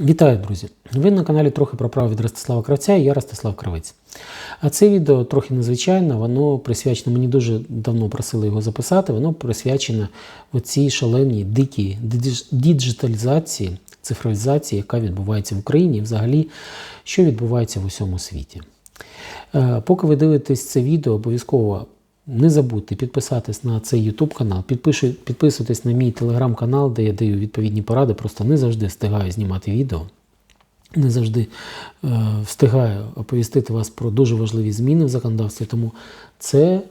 Вітаю, друзі! Ви на каналі трохи про право від Ростислава Кравця і я Ростислав Кравець. А це відео трохи незвичайне, воно присвячено, мені дуже давно просили його записати, воно присвячено оцій шаленій дикій діджиталізації, цифровізації, яка відбувається в Україні, і взагалі, що відбувається в усьому світі. Е, Поки ви дивитесь це відео, обов'язково не забудьте підписатись на цей YouTube канал, підписуйтесь на мій телеграм-канал, де я даю відповідні поради. Просто не завжди встигаю знімати відео. Не завжди е, встигаю оповістити вас про дуже важливі зміни в законодавстві, тому це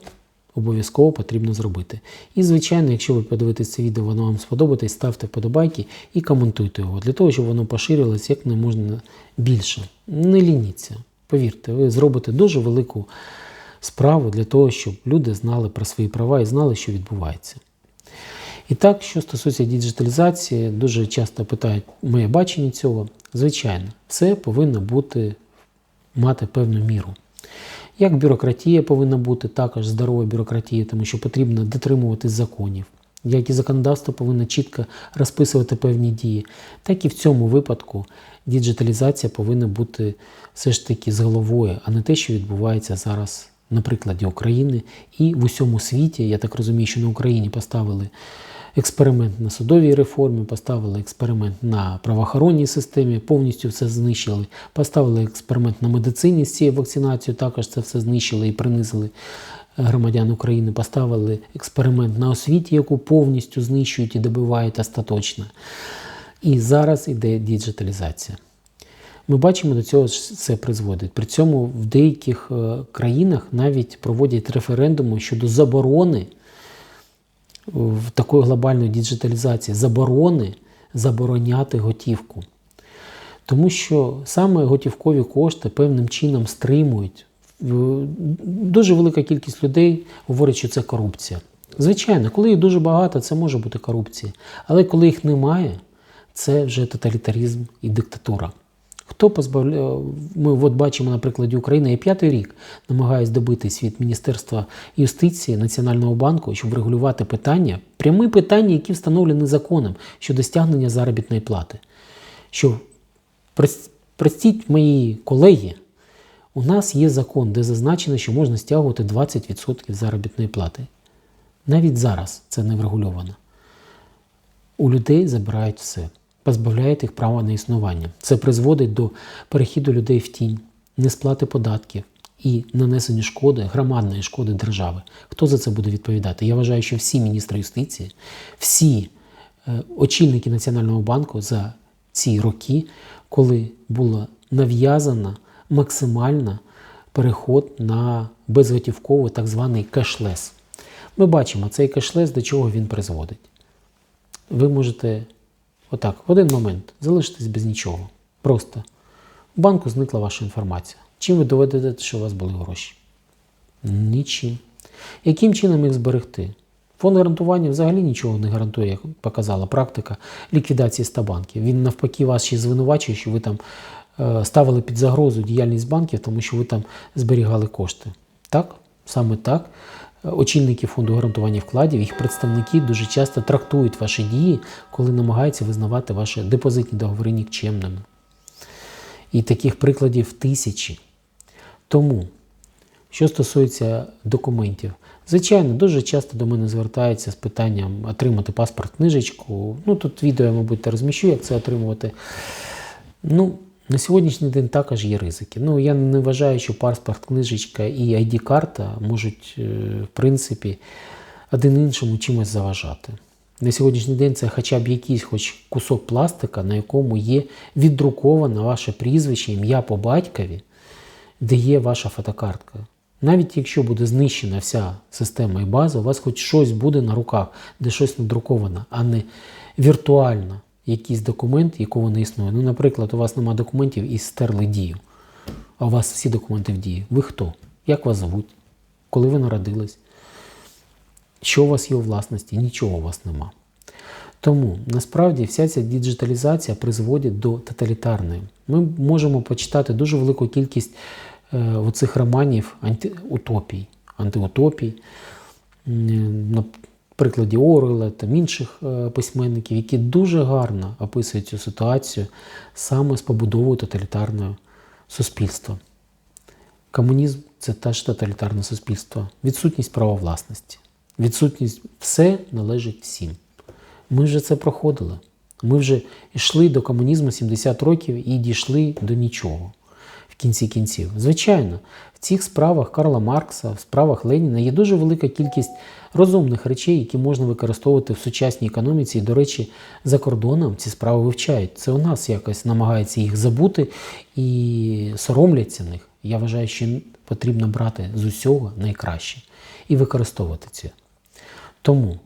обов'язково потрібно зробити. І, звичайно, якщо ви подивитесь це відео, воно вам сподобається, ставте вподобайки і коментуйте його, для того, щоб воно поширилось як не можна більше. Не лініться. Повірте, ви зробите дуже велику справу для того, щоб люди знали про свої права і знали, що відбувається. І так, що стосується діджиталізації, дуже часто питають моє бачення цього. Звичайно, це повинно бути мати певну міру. Як бюрократія повинна бути, також здорова бюрократія, тому що потрібно дотримуватись законів. Як і законодавство повинно чітко розписувати певні дії, так і в цьому випадку діджиталізація повинна бути все ж таки з головою, а не те, що відбувається зараз на прикладі України і в усьому світі. Я так розумію, що на Україні поставили експеримент на судовій реформі, поставили експеримент на правоохоронній системі, повністю все знищили. Поставили експеримент на медицині з цією вакцинацією, також це все знищили і принизили громадян України. Поставили експеримент на освіті, яку повністю знищують і добивають остаточно. І зараз іде діджиталізація. Ми бачимо, до цього це призводить. При цьому в деяких е, країнах навіть проводять референдуми щодо заборони в такої глобальної діджиталізації, заборони забороняти готівку. Тому що саме готівкові кошти певним чином стримують. Дуже велика кількість людей говорить, що це корупція. Звичайно, коли їх дуже багато, це може бути корупція. Але коли їх немає, це вже тоталітаризм і диктатура. Хто позбавляє, ми от бачимо на прикладі України, я п'ятий рік намагаюсь добитись від Міністерства юстиції Національного банку, щоб врегулювати питання, прямі питання, які встановлені законом щодо стягнення заробітної плати. Що прос- простіть мої колеги, у нас є закон, де зазначено, що можна стягувати 20% заробітної плати. Навіть зараз це не врегульовано. У людей забирають все, позбавляють їх права на існування. Це призводить до перехіду людей в тінь, несплати податків і нанесення шкоди, громадної шкоди держави. Хто за це буде відповідати? Я вважаю, що всі міністри юстиції, всі е, очільники Національного банку за ці роки, коли було нав'язано максимально переход на безготівковий так званий кешлес. Ми бачимо цей кешлес, до чого він призводить ви можете отак, в один момент залишитись без нічого. Просто в банку зникла ваша інформація. Чим ви доведете, що у вас були гроші? Нічим. Яким чином їх зберегти? Фонд гарантування взагалі нічого не гарантує, як показала практика ліквідації 100 банків. Він навпаки вас ще звинувачує, що ви там е, ставили під загрозу діяльність банків, тому що ви там зберігали кошти. Так, саме так. Очільники фонду гарантування вкладів, їх представники дуже часто трактують ваші дії, коли намагаються визнавати ваші депозитні договори нікчемними. І таких прикладів тисячі. Тому, що стосується документів, звичайно, дуже часто до мене звертаються з питанням отримати паспорт, книжечку. Ну, тут відео мабуть, розміщу, як це отримувати. Ну, на сьогоднішній день також є ризики. Ну, я не вважаю, що паспорт, книжечка і ID-карта можуть, е, в принципі, один іншому чимось заважати. На сьогоднішній день це хоча б якийсь хоч кусок пластика, на якому є віддруковане ваше прізвище, ім'я по батькові, де є ваша фотокартка. Навіть якщо буде знищена вся система і база, у вас хоч щось буде на руках, де щось надруковано, а не віртуально якийсь документ, якого не існує. Ну, наприклад, у вас немає документів і стерли дію, а у вас всі документи в дії. Ви хто? Як вас звуть? Коли ви народились? Що у вас є у власності? Нічого у вас нема. Тому насправді вся ця діджиталізація призводить до тоталітарної. Ми можемо почитати дуже велику кількість е, оцих романів антиутопій, антиутопій. М, на- прикладі Орвелла та інших е, письменників, які дуже гарно описують цю ситуацію саме з побудовою тоталітарного суспільства. Комунізм це теж тоталітарне суспільство, відсутність права власності, відсутність все належить всім. Ми вже це проходили. Ми вже йшли до комунізму 70 років і дійшли до нічого кінці кінців. Звичайно, в цих справах Карла Маркса, в справах Леніна є дуже велика кількість розумних речей, які можна використовувати в сучасній економіці. І, до речі, за кордоном ці справи вивчають. Це у нас якось намагається їх забути і соромляться них. Я вважаю, що потрібно брати з усього найкраще і використовувати це. Тому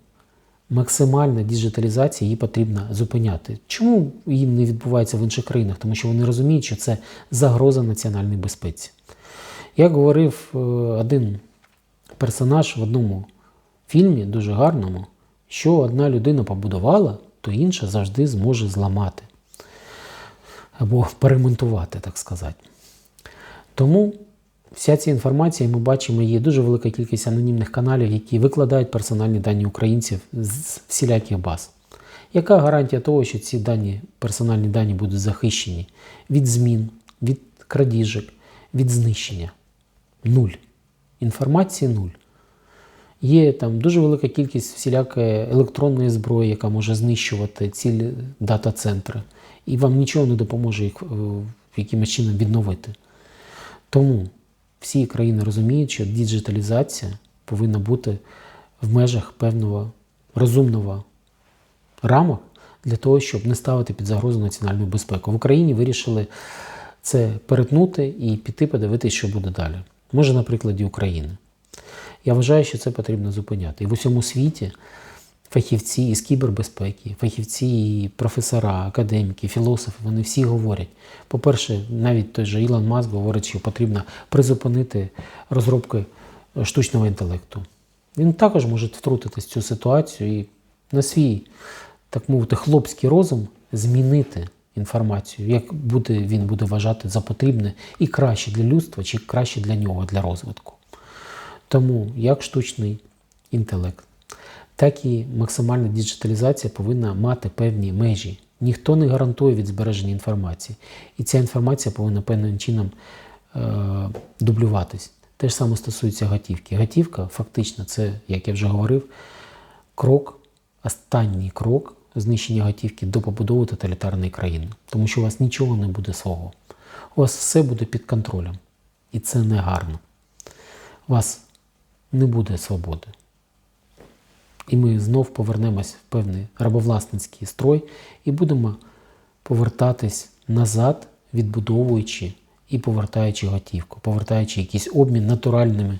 максимальна діджиталізація її потрібно зупиняти. Чому її не відбувається в інших країнах? Тому що вони розуміють, що це загроза національній безпеці. Як говорив е, один персонаж в одному фільмі, дуже гарному, що одна людина побудувала, то інша завжди зможе зламати або перемонтувати, так сказати. Тому вся ця інформація, ми бачимо, є дуже велика кількість анонімних каналів, які викладають персональні дані українців з всіляких баз. Яка гарантія того, що ці дані, персональні дані будуть захищені від змін, від крадіжок, від знищення? Нуль. Інформації нуль. Є там дуже велика кількість всілякої електронної зброї, яка може знищувати цілі дата-центри, і вам нічого не допоможе їх е, якимось чином відновити. Тому всі країни розуміють, що діджиталізація повинна бути в межах певного розумного рамок для того, щоб не ставити під загрозу національну безпеку. В Україні вирішили це перетнути і піти подивитися, що буде далі. Може, на прикладі України. Я вважаю, що це потрібно зупиняти. І в усьому світі фахівці із кібербезпеки, фахівці, і професора, академіки, філософи, вони всі говорять. По-перше, навіть той же Ілон Маск говорить, що потрібно призупинити розробки штучного інтелекту. Він також може втрутитись в цю ситуацію і на свій, так мовити, хлопський розум змінити інформацію, як буде, він буде вважати за потрібне і краще для людства, чи краще для нього, для розвитку. Тому як штучний інтелект, так і максимальна діджиталізація повинна мати певні межі. Ніхто не гарантує від збереження інформації. І ця інформація повинна певним чином е, дублюватись. Те ж саме стосується готівки. Готівка, фактично, це, як я вже говорив, крок, останній крок знищення готівки до побудови тоталітарної країни. Тому що у вас нічого не буде свого. У вас все буде під контролем. І це не гарно. У вас не буде свободи. І ми знов повернемось в певний рабовласницький строй і будемо повертатись назад, відбудовуючи і повертаючи готівку, повертаючи якийсь обмін натуральними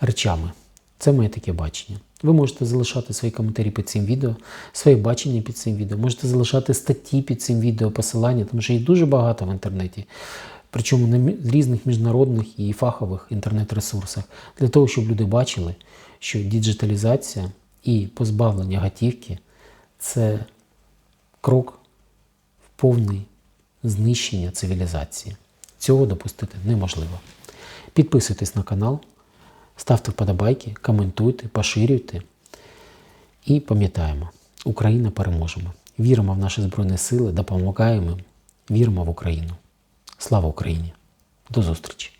речами. Це моє таке бачення. Ви можете залишати свої коментарі під цим відео, своє бачення під цим відео, можете залишати статті під цим відео, посилання, тому що їх дуже багато в інтернеті. Причому на різних міжнародних і фахових інтернет-ресурсах, для того, щоб люди бачили, що діджиталізація і позбавлення готівки це крок в повне знищення цивілізації. Цього допустити неможливо. Підписуйтесь на канал, ставте вподобайки, коментуйте, поширюйте. І пам'ятаємо, Україна переможемо. Віримо в наші Збройні Сили, допомагаємо, віримо в Україну. Слава Україні! До зустрічі!